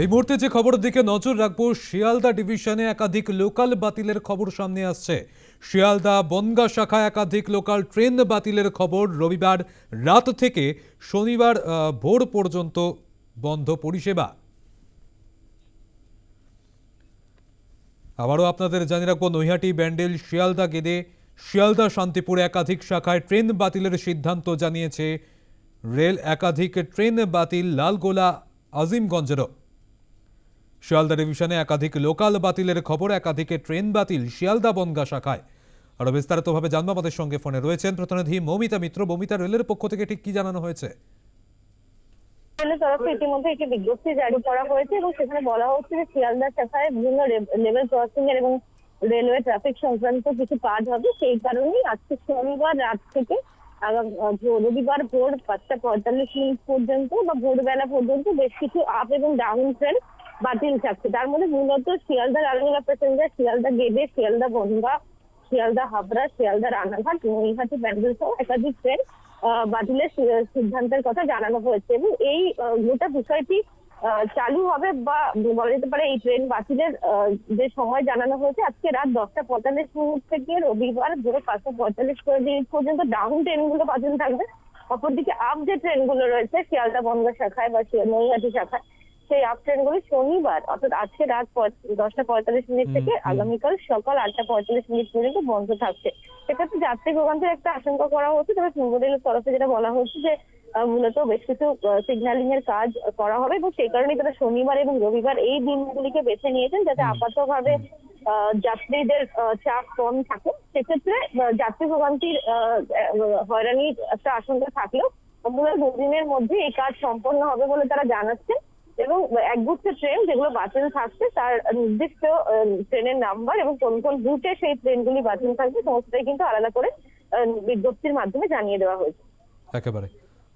এই মুহূর্তে যে খবরের দিকে নজর রাখব, শিয়ালদা ডিভিশনে একাধিক লোকাল বাতিলের খবর সামনে আসছে। শিয়ালদা বনগা শাখায় একাধিক লোকাল ট্রেন বাতিলের খবর রবিবার রাত থেকে শনিবার ভোর পর্যন্ত বন্ধ পরিষেবা। আবারও আপনাদের জানিয়ে রাখব, নৈহাটি, ব্যান্ডেল, শিয়ালদা গেদে, শিয়ালদা, শান্তিপুরে একাধিক শাখায় ট্রেন বাতিলের সিদ্ধান্ত জানিয়েছে রেল। একাধিক ট্রেন বাতিল লালগোলা, আজিমগঞ্জেরও। শিয়ালদা ডিভিশনে একাধিক লোকাল বাতিলের খবর, একাধিক ট্রেন বাতিল শিয়ালদা বনগা শাখায়। আরও বিস্তারিতভাবে জানব আমাদের সঙ্গে ফোনে রয়েছেন প্রতিনিধি মৌমিতা মিত্র। মৌমিতা, রেলের পক্ষ থেকে ঠিক কি জানানো হয়েছে? রেলের তরফে ইতিমধ্যে একটি বিজ্ঞপ্তি জারি করা হয়েছে এবং সেখানে বলা হচ্ছে যে শিয়ালদা শাখায় বিভিন্ন লেভেল ক্রসিং এর এবং রেলওয়ে ট্রাফিক সংক্রান্ত কিছু কাজ হবে। সেই কারণেই আজকে শনিবার রাত থেকে রবিবার ভোর পাঁচটা পঁয়তাল্লিশ মিনিট পর্যন্ত বা ভোরবেলা পর্যন্ত বেশ কিছু আপ এবং ডাউন ট্রেন বাতিল থাকছে তার মধ্যে মূলত শিয়ালদা লালগোলা প্যাসেঞ্জার শিয়ালদা গেদে, শিয়ালদা বনগা, শিয়ালদা হাবড়া, শিয়ালদা রানাঘাট নৈহাটি ব্যান্ডেল সহ একাধিক ট্রেন বাতিলের সিদ্ধান্তের কথা জানানো হয়েছে। এবং এই গোটা বিষয়টি চালু হবে বা বলা যেতে পারে এই ট্রেন বাতিলের যে সময় জানানো হয়েছে, আজকে রাত দশটা পঁয়তাল্লিশ মিনিট থেকে রবিবার ভোর পাঁচটা পঁয়তাল্লিশ মিনিট পর্যন্ত ডাউন ট্রেনগুলো বাতিল থাকবে। অপরদিকে আপ যে ট্রেনগুলো রয়েছে, শিয়ালদা বনগা শাখায় বা নৈহাটি শাখায় সেই আপ ট্রেনগুলি শনিবার অর্থাৎ আজকে রাত দশটা পঁয়তাল্লিশ মিনিট থেকে আগামীকাল সকাল আটটা পঁয়তাল্লিশ মিনিট পর্যন্ত বন্ধ থাকছে। সেক্ষেত্রে যাত্রী ভোগান্তির একটা আশঙ্কা করা হচ্ছে তবে পূর্ব রেলের তরফে যেটা বলা হচ্ছে যে আহ, মূলত বেশ কিছু সিগন্যালিং এর কাজ করা হবে এবং সেই কারণে তারা শনিবার এবং রবিবার এই দিনগুলিকে বেছে নিয়েছেন যাতে আপাতভাবে আহ, যাত্রীদের চাপ কম থাকে। সেক্ষেত্রে যাত্রী ভোগান্তির হয়রানির একটা আশঙ্কা থাকলেও মূলত দুদিনের মধ্যে এই কাজ সম্পন্ন হবে বলে তারা জানাচ্ছেন। এবং একগুচ্ছ ট্রেন যেগুলো বাতিল থাকছে, তার নির্দিষ্ট ট্রেনের নাম্বার এবং কোন কোন রুটে সেই ট্রেনগুলি বাতিল থাকবে, সমস্তটাই কিন্তু আলাদা করে বিজ্ঞপ্তির মাধ্যমে জানিয়ে দেওয়া হয়েছে। একেবারে।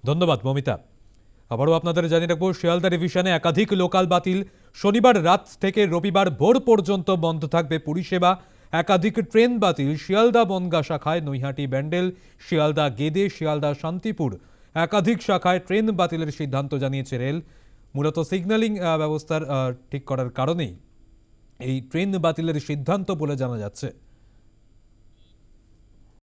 ধন্যবাদ, মমিতা। আবারও আপনাদের জানিয়ে রাখব, শিয়ালদা ডিভিশনে একাধিক লোকাল বাতিল। শনিবার রাত থেকে রবিবার ভোর পর্যন্ত বন্ধ থাকবে পরিষেবা। একাধিক ট্রেন বাতিল, শিয়ালদা বনগা শাখায় নৈহাটি ব্যান্ডেল, শিয়ালদা গেদে, শিয়ালদা শান্তিপুর। একাধিক শাখায় ট্রেন বাতিলের সিদ্ধান্ত জানিয়েছে রেল। মূলত সিগন্যালিং ব্যবস্থার ঠিক করার কারণেই এই ট্রেন বাতিলের সিদ্ধান্ত বলে জানা যাচ্ছে।